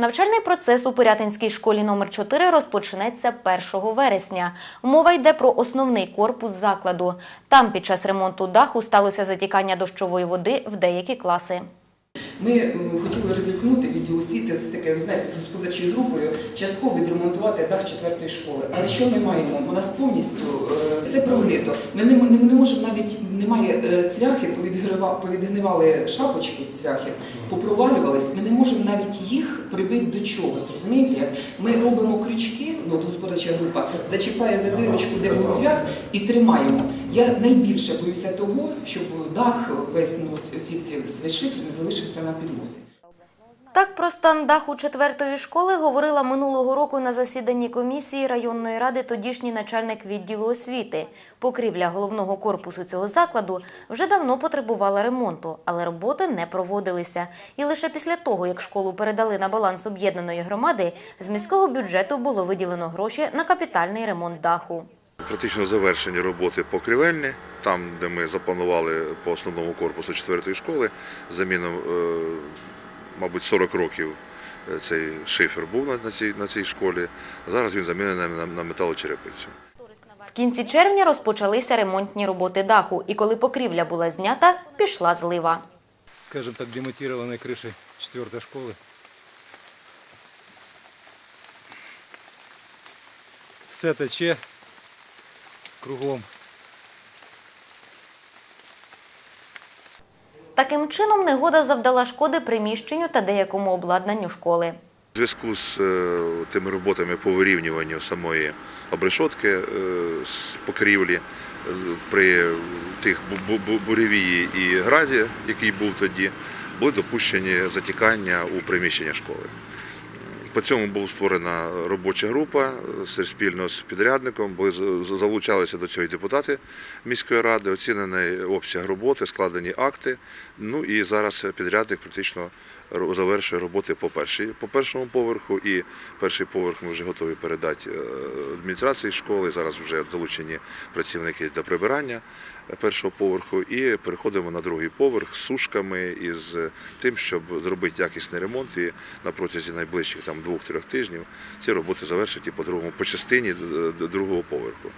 Навчальний процес у Пирятинській школі номер 4 розпочнеться 1 вересня. Мова йде про основний корпус закладу. Там під час ремонту даху сталося затікання дощової води в деякі класи. Ми хотіли ризикнути відділ освіти з таке, ви знаєте, з господарчою групою частково відремонтувати дах четвертої школи. Але що ми маємо? У нас повністю е, все прогнито. Ми не, не, не можемо навіть немає е, цвяхи, повідгнивали шапочки цвяхи, попровалювались. Ми не можемо навіть їх прибити до чогось. Розумієте, як ми робимо крючки, ну от господарча група зачіпає за дирочку, де був цвях, і тримаємо. Я найбільше боюся того, щоб дах весь ну, ці всі весь не залишився на підлозі. Так про стан даху четвертої школи говорила минулого року на засіданні комісії районної ради тодішній начальник відділу освіти. Покрівля головного корпусу цього закладу вже давно потребувала ремонту, але роботи не проводилися. І лише після того, як школу передали на баланс об'єднаної громади, з міського бюджету було виділено гроші на капітальний ремонт даху. Практично завершені роботи покрівельні, там, де ми запланували по основному корпусу четвертої школи, заміну, е, мабуть, 40 років е, цей шифер був на- цій, на цій школі. Зараз він замінений на, на металочерепицю. В кінці червня розпочалися ремонтні роботи даху, і коли покрівля була знята, пішла злива. скажем так, демонтированной крыши четвертой школы. Все тече кругом. Таким чином, негода завдала шкоди приміщенню та деякому обладнанню школи. У зв'язку з е, тими роботами по вирівнюванню самої обрешотки е, з покрівлі е, при тих бу- бу- бу- буревії і граді, який був тоді, були допущені затікання у приміщення школи. По цьому була створена робоча група е, спільно з підрядником. З- залучалися до цього і депутати міської ради, оцінений обсяг роботи, складені акти. Ну і зараз підрядник практично завершує роботи по першій, по першому поверху. І перший поверх ми вже готові передати е, адміністрації школи. Зараз вже залучені працівники для прибирання е, першого поверху. І переходимо на другий поверх з сушками і з тим, щоб зробити якісний ремонт. І на протязі найближчих там двох-трьох тижнів ці роботи завершать і по другому по частині е, другого поверху.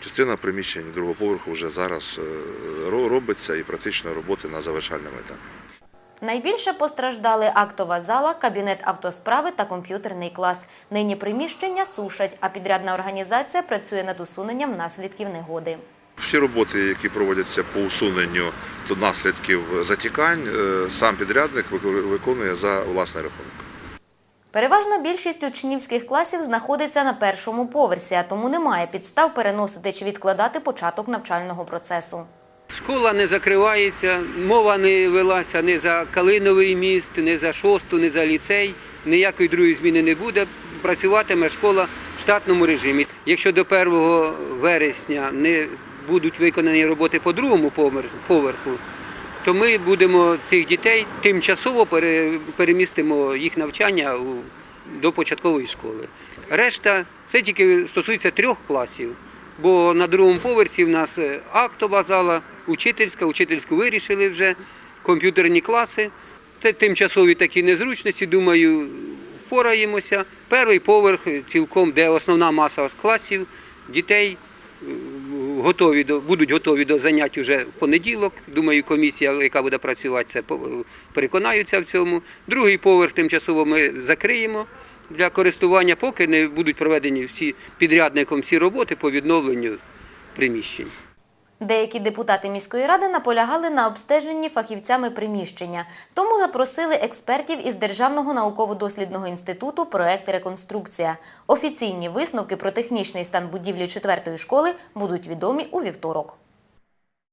Частина приміщень другого поверху вже зараз е, робиться і практично роботи на завершальному етапі. Найбільше постраждали актова зала, кабінет автосправи та комп'ютерний клас. Нині приміщення сушать, а підрядна організація працює над усуненням наслідків негоди. Всі роботи, які проводяться по усуненню наслідків затікань, е, сам підрядник виконує за власний рахунок. Переважна більшість учнівських класів знаходиться на першому поверсі, а тому немає підстав переносити чи відкладати початок навчального процесу. Школа не закривається, мова не велася ні за Калиновий міст, ні за шосту, ні за ліцей. Ніякої другої зміни не буде. Працюватиме школа в штатному режимі. Якщо до 1 вересня не будуть виконані роботи по другому поверху, то ми будемо цих дітей тимчасово пере- перемістимо їх навчання до початкової школи. Решта це тільки стосується трьох класів. Бо на другому поверсі в нас е, актова зала, учительська, учительську вирішили вже, комп'ютерні класи. Це тимчасові такі незручності, думаю, впораємося. Перший поверх е, цілком, де основна маса класів, дітей готові до, будуть готові до занять вже в понеділок. Думаю, комісія, яка буде працювати, це переконаються в цьому. Другий поверх тимчасово ми закриємо для користування, поки не будуть проведені всі підрядником всі роботи по відновленню приміщень. Деякі депутати міської ради наполягали на обстеженні фахівцями приміщення, тому запросили експертів із Державного науково-дослідного інституту проект реконструкція. Офіційні висновки про технічний стан будівлі четвертої школи будуть відомі у вівторок.